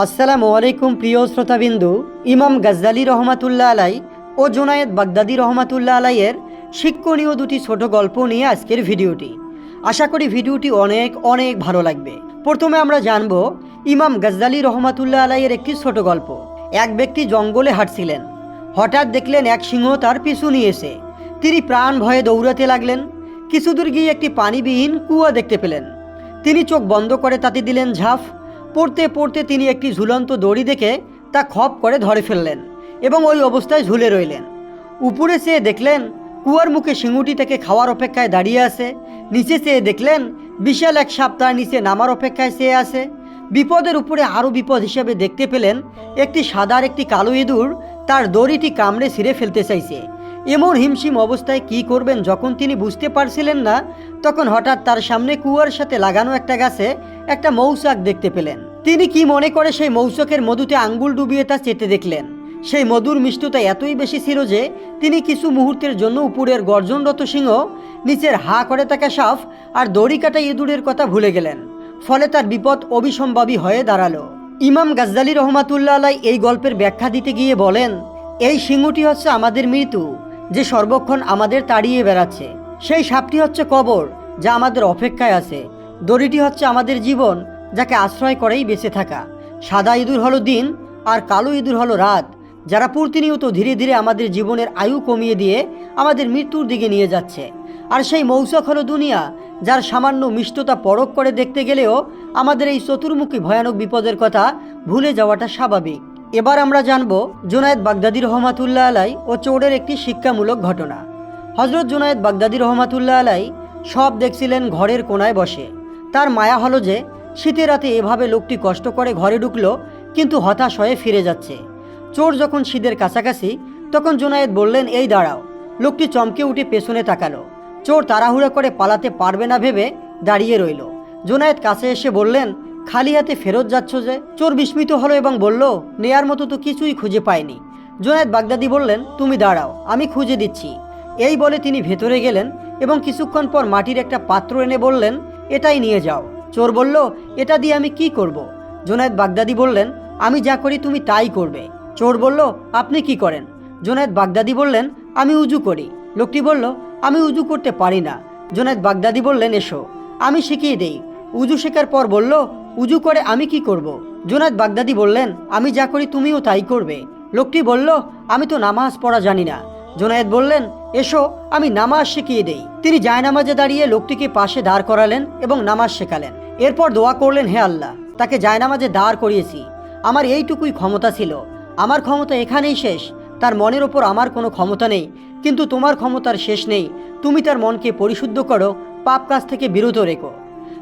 আসসালামু আলাইকুম প্রিয় শ্রোতাবিন্দু, ইমাম গাজ্জালি রহমাতুল্লাহ আলাই ও জোনায়েদ বাগদাদি রহমাতুল্লাহ আলাইয়ের শিক্ষণীয় দুটি ছোট গল্প নিয়ে আজকের ভিডিওটি। আশা করি ভিডিওটি অনেক অনেক ভালো লাগবে। প্রথমে আমরা জানব ইমাম গাজ্জালি রহমাতুল্লাহ আলাইয়ের একটি ছোট গল্প। এক ব্যক্তি জঙ্গলে হাঁটছিলেন। হঠাৎ দেখলেন এক সিংহ তার পিছু নিয়েছে। তিনি প্রাণ ভয়ে দৌড়াতে লাগলেন। কিছু দূর গিয়ে একটি পানিবিহীন কুয়া দেখতে পেলেন। তিনি চোখ বন্ধ করে তাতে দিলেন ঝাঁপ। পড়তে পড়তে তিনি একটি ঝুলন্ত দড়ি দেখে তা খপ করে ধরে ফেললেন এবং ওই অবস্থায় ঝুলে রইলেন। উপরে চেয়ে দেখলেন কুয়ার মুখে সিংহটি থেকে খাওয়ার অপেক্ষায় দাঁড়িয়ে আছে, নিচে চেয়ে দেখলেন বিশাল এক সাপ তার নিচে নামার অপেক্ষায় চেয়ে আছে। বিপদের উপরে আরও বিপদ হিসেবে দেখতে পেলেন একটি সাদার একটি কালো ইঁদুর তার দড়িটি কামড়ে ছিঁড়ে ফেলতে চাইছে। এমন হিমশিম অবস্থায় কি করবেন যখন তিনি বুঝতে পারছিলেন না, তখন হঠাৎ তার সামনে কুয়ার সাথে লাগানো একটা গাছে একটা মৌচাক দেখতে পেলেন। তিনি কি মনে করে সেই মৌচাকের মধুতে আঙ্গুল ডুবিয়ে তা চেটে দেখলেন? সেই মধুর মিষ্টতা এতই বেশি ছিল যে, তিনি কিছু মুহূর্তের জন্য উপরের গর্জনরত সিংহ, নিচের হা করে তাকে সাফ আর দড়ি কাটা ইঁদুরের কথা ভুলে গেলেন। ফলে তার বিপদ অবিসম্ভাবী হয়ে দাঁড়াল। ইমাম গাজ্জালি রহমাতুল্লাহ আলাই এই গল্পের ব্যাখ্যা দিতে গিয়ে বলেন, এই সিংহটি হচ্ছে আমাদের মৃত্যু, যে সর্বক্ষণ আমাদের তাড়িয়ে বেড়াচ্ছে। সেই সাপটি হচ্ছে কবর, যা আমাদের অপেক্ষায় আছে। দড়িটি হচ্ছে আমাদের জীবন, যাকে আশ্রয় করেই বেঁচে থাকা। সাদা ইঁদুর হলো দিন, আর কালো ইঁদুর হলো রাত। যারা প্রতিনিয়ত ধীরে ধীরে আমাদের জীবনের আয়ু কমিয়ে দিয়ে আমাদের মৃত্যুর দিকে নিয়ে যাচ্ছে। আর সেই মৌসক হলো দুনিয়া, যার সামান্য মিষ্টতা পরক করে দেখতে গেলেও আমাদের এই চতুর্মুখী ভয়ানক বিপদের কথা ভুলে যাওয়াটা স্বাভাবিক। এবার আমরা জানব জোনায়েদ বাগদাদি রহমাতুল্লাহ আলাই ও চোরের একটি শিক্ষামূলক ঘটনা। হজরত জোনায়েদ বাগদাদি রহমাতুল্লাহ আলাই সব দেখছিলেন ঘরের কোনায় বসে। তার মায়া হলো যে শীতের রাতে এভাবে লোকটি কষ্ট করে ঘরে ঢুকলো, কিন্তু হতাশ হয়ে ফিরে যাচ্ছে। চোর যখন শীতের কাছাকাছি, তখন জোনায়েদ বললেন, এই দাঁড়াও। লোকটি চমকে উঠে পেছনে তাকালো। চোর তাড়াহুড়া করে পালাতে পারবে না ভেবে দাঁড়িয়ে রইল। জোনায়েদ কাছে এসে বললেন, খালি হাতে ফেরত যাচ্ছ যে? চোর বিস্মিত হলো এবং বলল, নেয়ার মতো তো কিছুই খুঁজে পায়নি জোনায়েদ বাগদাদি বললেন, তুমি দাঁড়াও, আমি খুঁজে দিচ্ছি। এই বলে তিনি ভেতরে গেলেন এবং কিছুক্ষণ পর মাটির একটা পাত্র এনে বললেন এটাই নিয়ে যাও। চোর বলল, এটা দিয়ে আমি কি করব। জোনায়েদ বাগদাদি বললেন, আমি যা করি তুমি তাই করবে। চোর বলল, আপনি কি করেন? জোনায়েদ বাগদাদি বললেন, আমি উজু করি। লোকটি বলল, আমি উজু করতে পারি না। জোনায়েদ বাগদাদি বললেন, এসো, আমি শিখিয়ে দেই। উজু শেখার পর বলল, উজু করে আমি কি করব। জোনায়েদ বাগদাদি বললেন, আমি যা করি তুমিও তাই করবে। লোকটি বলল, আমি তো নামাজ পড়া জানি না। জোনায়েদ বললেন, এসো, আমি নামাজ শিখিয়ে দেই। তিনি জায়নামাজে দাঁড়িয়ে লোকটিকে পাশে দাঁড় করালেন এবং নামাজ শেখালেন। এরপর দোয়া করলেন, হে আল্লাহ, তাকে জায়নামাজে দাঁড় করিয়েছি। আমার এইটুকুই ক্ষমতা ছিল। আমার ক্ষমতা এখানেই শেষ। তার মনের ওপর আমার কোনো ক্ষমতা নেই। কিন্তু তোমার ক্ষমতার শেষ নেই। তুমি তার মনকে পরিশুদ্ধ করো, পাপ কাজ থেকে বিরত রেখো।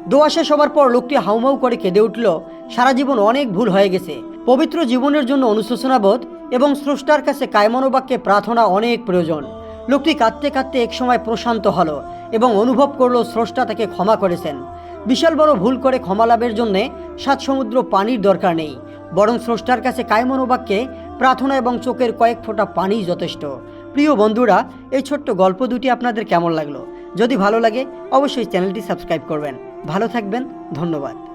দোয়া শেষ হবার পর লোকটি হাউমাউ করে কেঁদে উঠল। সারা জীবন অনেক ভুল হয়ে গেছে। পবিত্র জীবনের জন্য অনুশোচনাবোধ এবং স্রষ্টার কাছে কায়মনোবাক্যে প্রার্থনা অনেক প্রয়োজন। লোকটি কাঁদতে কাঁদতে একসময় প্রশান্ত হলো এবং অনুভব করল স্রষ্টা তাকে ক্ষমা করেছেন। বিশাল বড় ভুল করে ক্ষমা লাভের জন্যে সাত সমুদ্র পানির দরকার নেই, বরং স্রষ্টার কাছে কায়মনোবাক্যে প্রার্থনা এবং চোখের কয়েক ফোঁটা পানি যথেষ্ট। প্রিয় বন্ধুরা, এই ছোট্ট গল্প দুটি আপনাদের কেমন লাগল? যদি ভালো লাগে, অবশ্যই চ্যানেলটি সাবস্ক্রাইব করবেন। ভালো থাকবেন, ধন্যবাদ।